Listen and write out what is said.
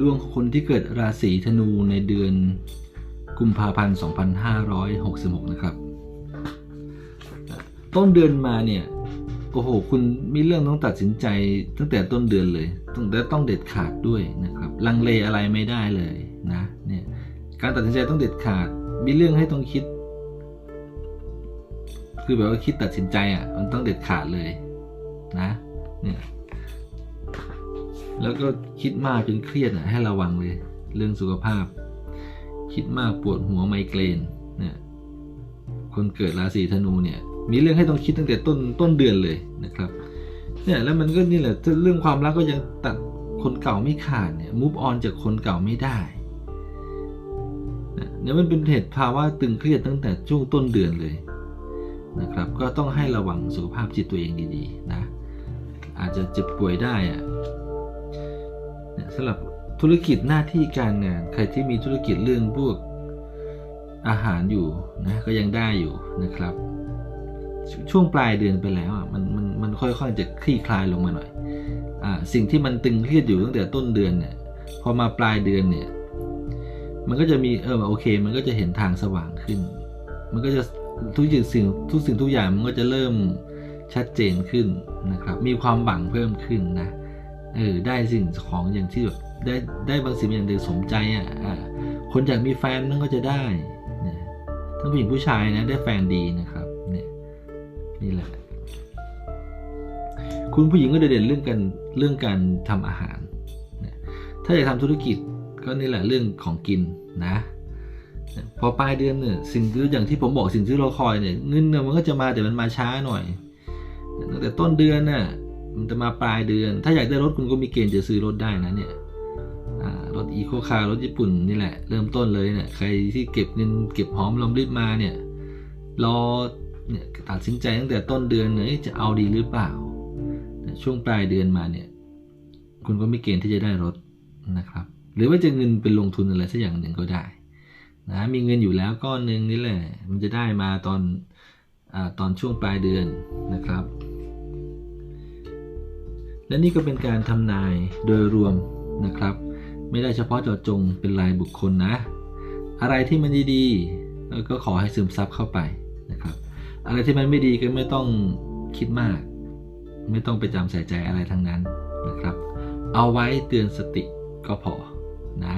ดวงของคนที่เกิดราศีธนูในเดือนกุมภาพันธ์ 2566 นะครับ ต้นเดือนมาเนี่ย โอ้โห คุณมีเรื่องต้องตัดสินใจตั้งแต่ต้นเดือนเลยต้องและต้องเด็ดขาดด้วยนะครับ ลังเลอะไรไม่ได้เลยนะ เนี่ย การตัดสินใจต้องเด็ดขาด มีเรื่องให้ต้องคิด คือแบบว่าคิดตัดสินใจอะ มันต้องเด็ดขาดเลยนะ เนี่ย แล้วก็คิดมากจนเครียดอะให้ระวังเลย เรื่องสุขภาพ คิดมากปวดหัวไมเกรนเนี่ยคนเกิดราศีธนูเนี่ย มีเรื่องให้ต้องคิดตั้งแต่ต้นต้นเดือนเลยนะครับ เนี่ยแล้วมันก็นี่แหละเรื่องความรักก็ยังตัดคนเก่าไม่ขาดเนี่ยมูฟออนจากคนเก่าไม่ได้เนี่ยมันเป็นเหตุภาวะตึงเครียดตั้งแต่ช่วงต้นเดือนเลยนะครับ ก็ต้องให้ระวังสุขภาพจิตตัวเองดีๆนะ อาจจะเจ็บป่วยได้อะ เนี่ยสำหรับธุรกิจหน้าที่การงาน ใครที่มีธุรกิจเรื่องพวกอาหารอยู่นะก็ยังได้อยู่นะครับ ช่วงปลายเดือนไปแล้วอะมันมันมันค่อยๆจะคลี่คลายลงมาหน่อยอ่าสิ่งที่มันตึงเครียดอยู่ตั้งแต่ต้นเดือนเนี่ยพอมาปลายเดือนเนี่ยมันก็จะมีเออโอเค มันก็จะเห็นทางสว่างขึ้น มันก็จะทุกสิ่งทุกสิ่งทุกอย่างมันก็จะเริ่มชัดเจนขึ้นนะครับ มีความหวังเพิ่มขึ้นนะ เออได้สิ่งของอย่างที่แบบได้ได้บางสิ่งอย่างใดสมใจอะคนอยากมีแฟนนั่นก็จะได้นะทั้งผู้หญิงผู้ชายนะได้แฟนดีนะครับเนี่ยนี่แหละ คุณผู้หญิงก็เด่นเรื่องการเรื่องการทำอาหารนะถ้าอยากทำธุรกิจก็นี่แหละเรื่องของกินนะพอปลายเดือนเนี่ยสิ่งที่อย่างที่ผมบอกสิ่งที่เราคอยเนี่ยเงินเนี่ยมันก็จะมาแต่มันมาช้าหน่อยตั้งแต่ต้นเดือนน่ะ มันจะมาปลายเดือน ถ้าอยากได้รถคุณก็มีเกณฑ์จะซื้อรถได้นะเนี่ยรถอีโคคาร์รถญี่ปุ่นนี่แหละ เริ่มต้นเลยเนี่ยใครที่เก็บเงินเก็บหอมรอมริบมาเนี่ยรอเนี่ยตัดสินใจตั้งแต่ต้นเดือนเนี่ยจะเอาดีหรือเปล่า ช่วงปลายเดือนมาเนี่ย คุณก็มีเกณฑ์ที่จะได้รถนะครับ หรือว่าจะเงินเป็นลงทุนอะไรสักอย่างหนึ่งก็ได้นะมีเงินอยู่แล้วก้อนหนึ่งนี่แหละ มันจะได้มาตอนอตอนช่วงปลายเดือนนะครับ และนี่ก็เป็นการทำนายโดยรวมนะครับ ไม่ได้เฉพาะเจาะจงเป็นรายบุคคลนะ อะไรที่มันดีๆก็ขอให้ซึมซับเข้าไปนะครับ อะไรที่มันไม่ดีก็ไม่ต้องคิดมาก ไม่ต้องไปจำใส่ใจอะไรทั้งนั้นนะครับ เอาไว้เตือนสติก็พอนะ